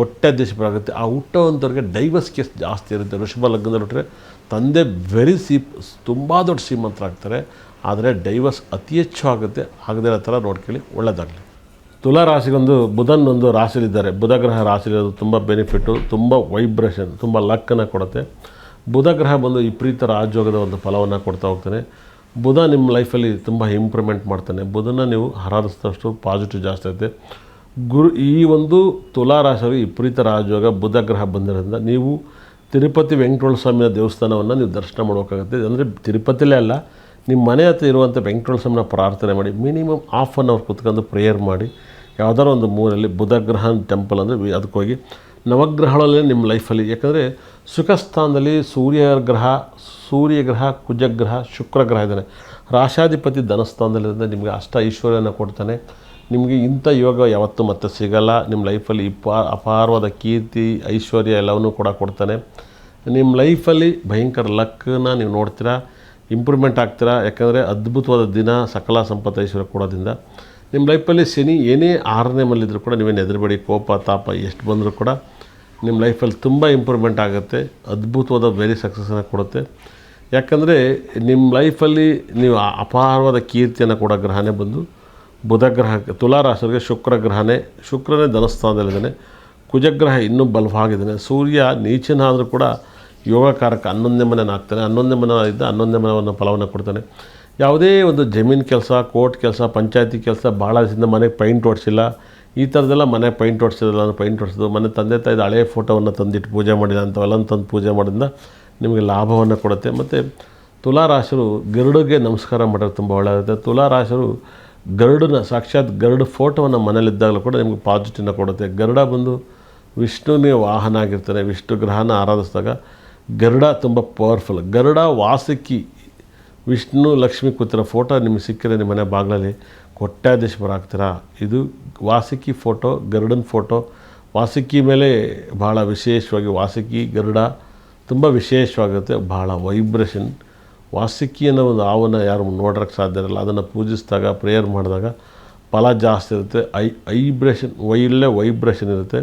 ಕೊಟ್ಟಾಧೀಶ್ವರಾಗುತ್ತೆ ಆ ಹುಟ್ಟೋವಂಥವ್ರಿಗೆ divorce case ಜಾಸ್ತಿ ಇರುತ್ತೆ. ಋಷಭ ಲಗ್ನದಲ್ಲಿ ಹುಟ್ಟರೆ ತಂದೆ ವೆರಿ ಸೀಪ್ ತುಂಬ ದೊಡ್ಡ ಶ್ರೀಮಂತರಾಗ್ತಾರೆ ಆದರೆ ಡೈವರ್ಸ್ ಅತಿ ಹೆಚ್ಚು ಆಗುತ್ತೆ. ಆಗದೇ ಇರೋ ಥರ ನೋಡ್ಕೊಳ್ಳಿ. ಒಳ್ಳೆಯದಾಗಲಿ ತುಲಾ ರಾಶಿಗೊಂದು ಬುಧನೊಂದು ರಾಶಿಲಿದ್ದಾರೆ ಬುಧ ಗ್ರಹ ರಾಶಿಲಿರೋದು ತುಂಬ ಬೆನಿಫಿಟ್ಟು ತುಂಬ ವೈಬ್ರೇಷನ್ ತುಂಬ ಲಕ್ಕನ್ನು ಕೊಡುತ್ತೆ. ಬುಧ ಗ್ರಹ ಬಂದು ವಿಪರೀತ ರಾಜಯೋಗದ ಒಂದು ಫಲವನ್ನು ಕೊಡ್ತಾ ಹೋಗ್ತಾನೆ. ಬುಧ ನಿಮ್ಮ ಲೈಫಲ್ಲಿ ತುಂಬ ಇಂಪ್ರೂವ್ಮೆಂಟ್ ಮಾಡ್ತಾನೆ. ಬುಧನ ನೀವು ಆರಾಧಿಸಿದಷ್ಟು ಪಾಸಿಟಿವ್ ಜಾಸ್ತಿ ಆಗುತ್ತೆ. ಗುರು, ಈ ಒಂದು ತುಲಾ ರಾಶಿಯವರಿಗೆ ವಿಪರೀತ ರಾಜಯೋಗ, ಬುಧ ಗ್ರಹ ಬಂದಿರೋದ್ರಿಂದ ನೀವು ತಿರುಪತಿ ವೆಂಕಟರಮಣ ಸ್ವಾಮಿಯ ದೇವಸ್ಥಾನವನ್ನು ನೀವು ದರ್ಶನ ಮಾಡಬೇಕಾಗುತ್ತೆ. ಅಂದರೆ ತಿರುಪತಿಲೇ ಅಲ್ಲ, ನಿಮ್ಮ ಮನೆ ಹತ್ರ ಇರುವಂಥ ವೆಂಕಟರಮಣ ಸ್ವಾಮಿನ ಪ್ರಾರ್ಥನೆ ಮಾಡಿ, ಮಿನಿಮಮ್ ಹಾಫ್ ಅನ್ ಅವರ್ ಕುತ್ಕೊಂಡು ಪ್ರೇಯರ್ ಮಾಡಿ ಯಾವುದಾದ್ರು ಒಂದು ಮೂರಲ್ಲಿ ಬುಧ ಗ್ರಹ ಟೆಂಪಲ್ ಅಂದರೆ ಅದಕ್ಕೆ ಹೋಗಿ ನವಗ್ರಹಗಳಲ್ಲೇ ನಿಮ್ಮ ಲೈಫಲ್ಲಿ ಯಾಕಂದರೆ ಸುಖಸ್ಥಾನದಲ್ಲಿ ಸೂರ್ಯ ಗ್ರಹ ಸೂರ್ಯ ಗ್ರಹ, ಕುಜಗ್ರಹ, ಶುಕ್ರ ಗ್ರಹ ಇದ್ದಾನೆ ರಾಶಾಧಿಪತಿ ಧನಸ್ಥಾನದಲ್ಲಿರೋದ್ರಿಂದ ನಿಮಗೆ ಅಷ್ಟ ಐಶ್ವರ್ಯನ ಕೊಡ್ತಾನೆ. ನಿಮಗೆ ಇಂಥ ಯೋಗ ಯಾವತ್ತೂ ಮತ್ತೆ ಸಿಗಲ್ಲ. ನಿಮ್ಮ ಲೈಫಲ್ಲಿ ಇಪ್ಪ ಅಪಾರವಾದ ಕೀರ್ತಿ, ಐಶ್ವರ್ಯ ಎಲ್ಲವನ್ನೂ ಕೂಡ ಕೊಡ್ತಾನೆ. ನಿಮ್ಮ ಲೈಫಲ್ಲಿ ಭಯಂಕರ ಲಕ್ಕನ್ನ ನೀವು ನೋಡ್ತೀರಾ, ಇಂಪ್ರೂವ್ಮೆಂಟ್ ಆಗ್ತೀರಾ, ಯಾಕಂದರೆ ಅದ್ಭುತವಾದ ದಿನ, ಸಕಲ ಸಂಪತ್ತು ಐಶ್ವರ್ಯ ಕೊಡೋದ್ರಿಂದ. ನಿಮ್ಮ ಲೈಫಲ್ಲಿ ಶನಿ ಏನೇ ಆರನೇ ಮಲ್ಲಿದ್ರು ಕೂಡ ನೀವೇನು ಎದುರುಬೇಡಿ ಕೋಪ, ತಾಪ ಎಷ್ಟು ಬಂದರೂ ಕೂಡ ನಿಮ್ಮ ಲೈಫಲ್ಲಿ ತುಂಬ ಇಂಪ್ರೂವ್ಮೆಂಟ್ ಆಗುತ್ತೆ, ಅದ್ಭುತವಾದ ವೆರಿ ಸಕ್ಸಸ್ಸನ್ನು ಕೊಡುತ್ತೆ. ಯಾಕಂದರೆ ನಿಮ್ಮ ಲೈಫಲ್ಲಿ ನೀವು ಅಪಾರವಾದ ಕೀರ್ತಿಯನ್ನು ಕೂಡ ಗ್ರಹನೇ ಬಂದು ಬುಧ ತುಲಾರಾಶರಿಗೆ ಶುಕ್ರಗ್ರಹನೇ, ಶುಕ್ರನೇ ಧನಸ್ಥಾನದಲ್ಲಿದ್ದಾನೆ. ಕುಜಗ್ರಹ ಇನ್ನೂ ಬಲವಾಗಿದ್ದಾನೆ ಸೂರ್ಯ ನೀಚನಾದರೂ ಕೂಡ ಯೋಗಕಾರಕ ಹನ್ನೊಂದನೇ ಮನೆನಾಗ್ತಾನೆ ಹನ್ನೊಂದನೇ ಮನೆ ಇದ್ದ ಹನ್ನೊಂದನೇ ಮನೆಯನ್ನು ಫಲವನ್ನು ಕೊಡ್ತಾನೆ. ಯಾವುದೇ ಒಂದು ಜಮೀನು ಕೆಲಸ, ಕೋರ್ಟ್ ಕೆಲಸ, ಪಂಚಾಯತಿ ಕೆಲಸ ಭಾಳ ದಿವಸದಿಂದ ಮನೆಗೆ ಪೈಂಟ್ ಹೊಡ್ಸಿಲ್ಲ ಈ ಥರದ್ದೆಲ್ಲ ಮನೆ ಪೈಂಟ್ ಹೊಡ್ಸಿದಲ್ಲ ನಾನು ಪೈಂಟ್ ಹೊಡ್ಸಿದ್ದು ಮನೆ ತಂದೆ ತಾಯಿದ ಹಳೆಯ ಫೋಟೋವನ್ನು ತಂದಿಟ್ಟು ಪೂಜೆ ಮಾಡಿದ ಅಂಥವೆಲ್ಲ ತಂದು ಪೂಜೆ ಮಾಡಿದ್ರಿಂದ ನಿಮಗೆ ಲಾಭವನ್ನು ಕೊಡುತ್ತೆ. ಮತ್ತು ತುಲಾರಾಶರು ಗರುಡಿಗೆ ನಮಸ್ಕಾರ ಮಾಡೋದು ತುಂಬ ಒಳ್ಳೆಯದಾಗುತ್ತೆ ತುಲಾ ರಾಶಿರು ಗರುಡನ, ಸಾಕ್ಷಾತ್ ಗರುಡ ಫೋಟೋವನ್ನು ಮನೇಲಿದ್ದಾಗಲೂ ಕೂಡ ನಿಮಗೆ ಪಾಸಿಟಿವ್ನ ಕೊಡುತ್ತೆ. ಗರುಡ ಬಂದು ವಿಷ್ಣುವಿನ ವಾಹನ ಆಗಿರ್ತಾನೆ ವಿಷ್ಣು ಗ್ರಹನ ಆರಾಧಿಸಿದಾಗ ಗರುಡ ತುಂಬ ಪವರ್ಫುಲ್ ಗರುಡ ವಾಸಕಿ, ವಿಷ್ಣು, ಲಕ್ಷ್ಮಿ ಕೂತಿರೋ ಫೋಟೋ ನಿಮಗೆ ಸಿಕ್ಕಿದ್ರೆ ನಿಮ್ಮ ಮನೆ ಬಾಗಿಲಲ್ಲಿ ಕೋಟ್ಯಾಧೀಶ್ವರಾಗ್ತೀರಾ ಇದು ವಾಸಕಿ ಫೋಟೋ ಗರುಡನ ಫೋಟೋ ವಾಸಕಿ ಮೇಲೆ ಭಾಳ ವಿಶೇಷವಾಗಿ ವಾಸಕಿ, ಗರುಡ ತುಂಬ ವಿಶೇಷವಾಗಿರುತ್ತೆ ಭಾಳ ವೈಬ್ರೇಷನ್ ವಾಸುಕಿ ಅನ್ನೋ ಒಂದು ಹಾವನ್ನು ಯಾರು ನೋಡೋಕ್ಕೆ ಸಾಧ್ಯ ಇರಲ್ಲ. ಅದನ್ನು ಪೂಜಿಸಿದಾಗ ಪ್ರೇಯರ್ ಮಾಡಿದಾಗ ಫಲ ಜಾಸ್ತಿ ಇರುತ್ತೆ. ಐ, ಐಬ್ರೇಷನ್ ಒಳ್ಳೆ ವೈಬ್ರೇಷನ್ ಇರುತ್ತೆ.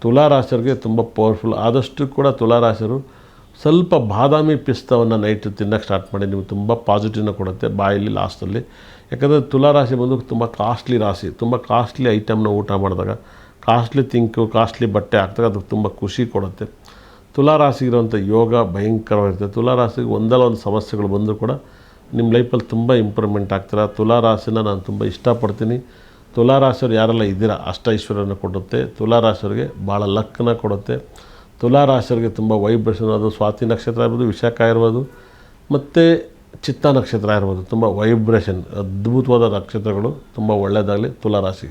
ತುಲಾರಾಶರಿಗೆ ತುಂಬ ಪವರ್ಫುಲ್ ಆದಷ್ಟು ಕೂಡ ತುಲಾರಾಶರು ಸ್ವಲ್ಪ ಬಾದಾಮಿ ಪಿಸ್ತವನ್ನು ನೈಟ್ ತಿನ್ನೋಕ್ಕೆ ಸ್ಟಾರ್ಟ್ ಮಾಡಿ. ನಿಮಗೆ ತುಂಬ ಪಾಸಿಟಿವ್ನ ಕೊಡುತ್ತೆ ಬಾಯಲ್ಲಿ ಲಾಸ್ಟಲ್ಲಿ ಯಾಕಂದರೆ ತುಲಾರಾಶಿ ಬಂದು ತುಂಬ ಕಾಸ್ಟ್ಲಿ ರಾಶಿ. ತುಂಬ ಕಾಸ್ಟ್ಲಿ ಐಟಮ್ನ ಊಟ ಮಾಡಿದಾಗ ಕಾಸ್ಟ್ಲಿ ತಿಂಕು ಕಾಸ್ಟ್ಲಿ ಬಟ್ಟೆ ಹಾಕಿದಾಗ ಅದು ತುಂಬ ಖುಷಿ ಕೊಡುತ್ತೆ. ತುಲಾರಾಶಿ ಇರೋಂಥ ಯೋಗ ಭಯಂಕರವಾಗಿರ್ತದೆ ತುಲಾರಾಶಿಗೆ ಒಂದಲ್ಲ ಒಂದು ಸಮಸ್ಯೆಗಳು ಬಂದರೂ ಕೂಡ ನಿಮ್ಮ ಲೈಫಲ್ಲಿ ತುಂಬ ಇಂಪ್ರೂವ್ಮೆಂಟ್ ಆಗ್ತೀರ? ತುಲಾರಾಶಿನ ನಾನು ತುಂಬ ಇಷ್ಟಪಡ್ತೀನಿ. ತುಲಾರಾಶಿಯವ್ರು ಯಾರೆಲ್ಲ ಇದ್ದೀರಾ? ಅಷ್ಟ ಐಶ್ವರ್ಯನ ಕೊಡುತ್ತೆ. ತುಲಾರಾಶಿಯವ್ರಿಗೆ ಭಾಳ ಲಕ್ಕನ್ನ ಕೊಡುತ್ತೆ. ತುಲಾರಾಶಿಯವ್ರಿಗೆ ತುಂಬ ವೈಬ್ರೇಷನ್ ಅದು ಸ್ವಾತಿ ನಕ್ಷತ್ರ ಇರ್ಬೋದು, ವಿಶಾಖ ಇರ್ಬೋದು, ಮತ್ತು ಚಿತ್ತ ನಕ್ಷತ್ರ ಇರ್ಬೋದು. ತುಂಬ ವೈಬ್ರೇಷನ್ ಅದ್ಭುತವಾದ ನಕ್ಷತ್ರಗಳು, ತುಂಬ ಒಳ್ಳೆಯದಾಗಲಿ ತುಲಾರಾಶಿಗೆ.